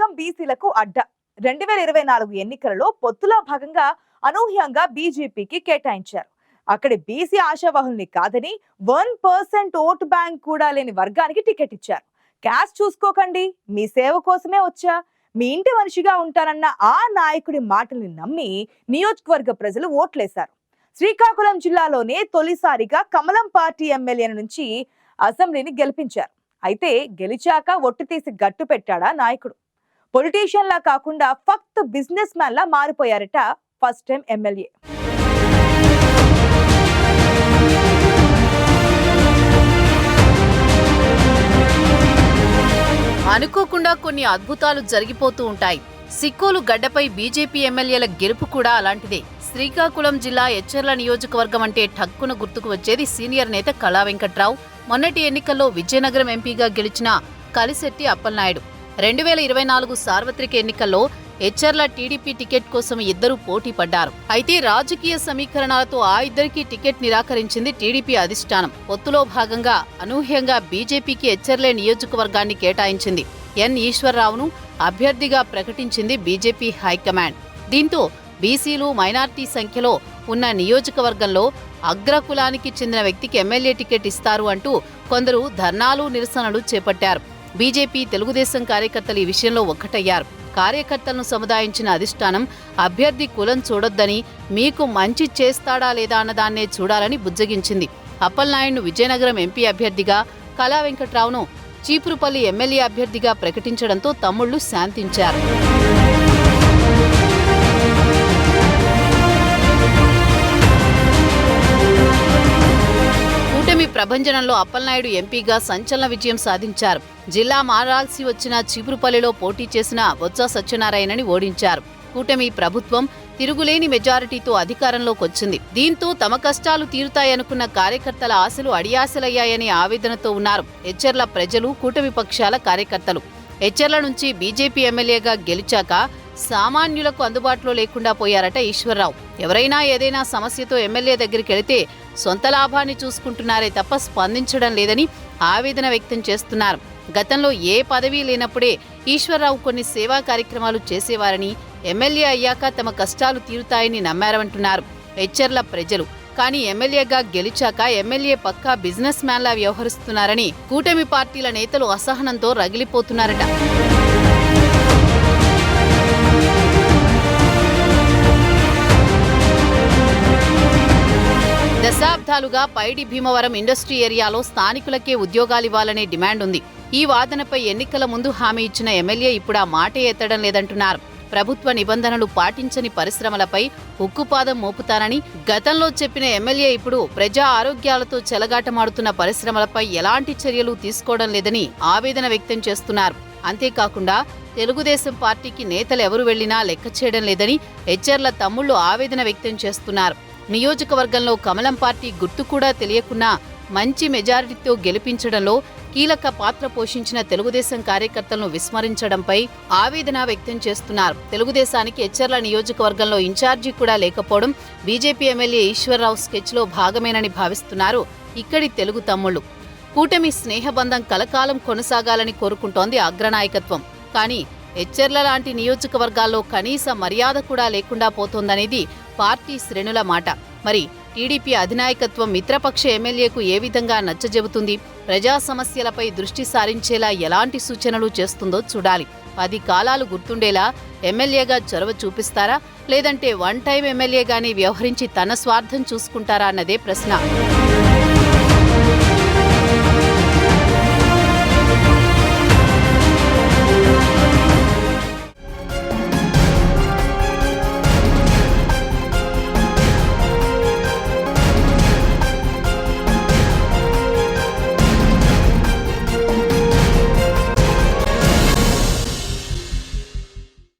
వర్గం బీసీలకు అడ్డ. రెండు వేల ఇరవై నాలుగు ఎన్నికలలో పొత్తులో భాగంగా అనూహ్యంగా బీజేపీకి కేటాయించారు. అక్కడి బీసీ ఆశావాహుల్ని కాదని వన్ పర్సెంట్ ఓటు బ్యాంక్ కూడా లేని వర్గానికి టికెట్ ఇచ్చారు. క్యాష్ చూసుకోకండి మీ సేవ కోసమే వచ్చా మీ ఇంటి మనిషిగా ఉంటానన్న ఆ నాయకుడి మాటల్ని నమ్మి నియోజకవర్గ ప్రజలు ఓట్లేశారు. శ్రీకాకుళం జిల్లాలోనే తొలిసారిగా కమలం పార్టీ ఎమ్మెల్యే నుంచి అసెంబ్లీని గెలిపించారు. అయితే గెలిచాక ఒట్టు తీసి గట్టు పెట్టాడా నాయకుడు. పొలిటీషియన్ లా కాకుండా ఫక్త్ బిజినెస్ మ్యాన్ లా మారిపోయారట ఫస్ట్ టైం ఎమ్మెల్యే అనుకోకుండా కొన్ని అద్భుతాలు జరిగిపోతూ ఉంటాయి. సిక్కోలు గడ్డపై బీజేపీ ఎమ్మెల్యేల గెలుపు కూడా అలాంటిదే. శ్రీకాకుళం జిల్లా ఎచ్చర్ల నియోజకవర్గం అంటే ఠక్కున గుర్తుకు వచ్చేది సీనియర్ నేత కళా వెంకట్రావు. మొన్నటి ఎన్నికల్లో విజయనగరం ఎంపీగా గెలిచిన కలిశెట్టి అప్పలనాయుడు. రెండు వేల ఇరవై నాలుగు సార్వత్రిక ఎన్నికల్లో హెచ్ఆర్ల టీడీపీ టికెట్ కోసం ఇద్దరు పోటీ పడ్డారు. అయితే రాజకీయ సమీకరణాలతో ఆ ఇద్దరికి టికెట్ నిరాకరించింది టీడీపీ అధిష్టానం. పొత్తులో భాగంగా అనూహ్యంగా బీజేపీకి హెచ్ఆర్లే నియోజకవర్గాన్ని కేటాయించింది. ఎన్ ఈశ్వరరావును అభ్యర్థిగా ప్రకటించింది బీజేపీ హైకమాండ్. దీంతో బీసీలు మైనార్టీ సంఖ్యలో ఉన్న నియోజకవర్గంలో అగ్రకులానికి చెందిన వ్యక్తికి ఎమ్మెల్యే టికెట్ ఇస్తారు అంటూ కొందరు ధర్నాలు నిరసనలు చేపట్టారు. బీజేపీ తెలుగుదేశం కార్యకర్తలు ఈ విషయంలో ఒక్కటయ్యారు. కార్యకర్తలను సముదాయించిన అధిష్టానం అభ్యర్థి కులం చూడొద్దని మీకు మంచి చేస్తాడా లేదా అన్నదాన్నే చూడాలని బుజ్జగించింది. అప్పలనాయుడును విజయనగరం ఎంపీ అభ్యర్థిగా కళా వెంకట్రావును చీపురుపల్లి ఎమ్మెల్యే అభ్యర్థిగా ప్రకటించడంతో తమ్ముళ్ళు శాంతించారు. ప్రభంజనంలో అప్పలనాయుడు ఎంపీగా సంచలన విజయం సాధించారు. జిల్లా మారాల్సి వచ్చిన చీపురుపల్లిలో పోటీ చేసిన బొత్స సత్యనారాయణని ఓడించారు. కూటమి ప్రభుత్వం తిరుగులేని మెజారిటీతో అధికారంలోకి వచ్చింది. దీంతో తమ కష్టాలు తీరుతాయనుకున్న కార్యకర్తల ఆశలు అడియాశలయ్యాయని ఆవేదనతో ఉన్నారు హెచ్చర్ల ప్రజలు కూటమి పక్షాల కార్యకర్తలు. హెచ్చర్ల నుంచి బీజేపీ ఎమ్మెల్యేగా గెలిచాక సామాన్యులకు అందుబాటులో లేకుండా పోయారట ఈశ్వరరావు. ఎవరైనా ఏదైనా సమస్యతో ఎమ్మెల్యే దగ్గరికి వెళితే సొంత లాభాన్ని చూసుకుంటున్నారే తప్ప స్పందించడం లేదని ఆవేదన వ్యక్తం చేస్తున్నారు. గతంలో ఏ పదవి లేనప్పుడే ఈశ్వరరావు కొన్ని సేవా కార్యక్రమాలు చేసేవారని ఎమ్మెల్యే అయ్యాక తమ కష్టాలు తీరుతాయని నమ్మారంటున్నారు హెచ్చర్ల ప్రజలు. కానీ ఎమ్మెల్యేగా గెలిచాక ఎమ్మెల్యే పక్కా బిజినెస్ మ్యాన్లా వ్యవహరిస్తున్నారని కూటమి పార్టీల నేతలు అసహనంతో రగిలిపోతున్నారట. దశాబ్దాలుగా పైడి భీమవరం ఇండస్ట్రీ ఏరియాలో స్థానికులకే ఉద్యోగాలివ్వాలనే డిమాండ్ ఉంది. ఈ వాదనపై ఎన్నికల ముందు హామీ ఇచ్చిన ఎమ్మెల్యే ఇప్పుడు ఆ మాటే ఎత్తడం లేదంటున్నారు. ప్రభుత్వ నిబంధనలు పాటించని పరిశ్రమలపై ఉక్కుపాదం మోపుతానని గతంలో చెప్పిన ఎమ్మెల్యే ఇప్పుడు ప్రజా ఆరోగ్యాలతో చెలగాటమాడుతున్న పరిశ్రమలపై ఎలాంటి చర్యలు తీసుకోవడం లేదని ఆవేదన వ్యక్తం చేస్తున్నారు. అంతేకాకుండా తెలుగుదేశం పార్టీకి నేతలు ఎవరు వెళ్ళినా లెక్క చేయడం లేదని హెచ్ఆర్ల తమ్ముళ్ళు ఆవేదన వ్యక్తం చేస్తున్నారు. నియోజకవర్గంలో కమలం పార్టీ గుర్తు కూడా తెలియకున్నా మంచి మెజారిటీతో గెలిపించడంలో కీలక పాత్ర పోషించిన తెలుగుదేశం కార్యకర్తలను విస్మరించడంపై ఆవేదన వ్యక్తం చేస్తున్నారు. తెలుగుదేశానికి హెచ్చర్ల నియోజకవర్గంలో ఇన్ఛార్జి కూడా లేకపోవడం బీజేపీ ఎమ్మెల్యే ఈశ్వరరావు స్కెచ్లో భాగమేనని భావిస్తున్నారు ఇక్కడి తెలుగు తమ్ముళ్ళు కూటమి స్నేహబంధం కలకాలం కొనసాగాలని కోరుకుంటోంది అగ్రనాయకత్వం. కానీ హెచ్చర్ల లాంటి నియోజకవర్గాల్లో కనీస మర్యాద కూడా లేకుండా పోతోందనేది పార్టీ శ్రేణుల మాట. మరి టీడీపీ అధినాయకత్వం మిత్రపక్ష ఎమ్మెల్యేకు ఏ విధంగా నచ్చజెబుతుంది? ప్రజా సమస్యలపై దృష్టి సారించేలా ఎలాంటి సూచనలు చేస్తుందో చూడాలి. పది కాలాలు గుర్తుండేలా ఎమ్మెల్యేగా చొరవ చూపిస్తారా? లేదంటే వన్ టైం ఎమ్మెల్యేగానే వ్యవహరించి తన స్వార్థం చూసుకుంటారా అన్నదే ప్రశ్న.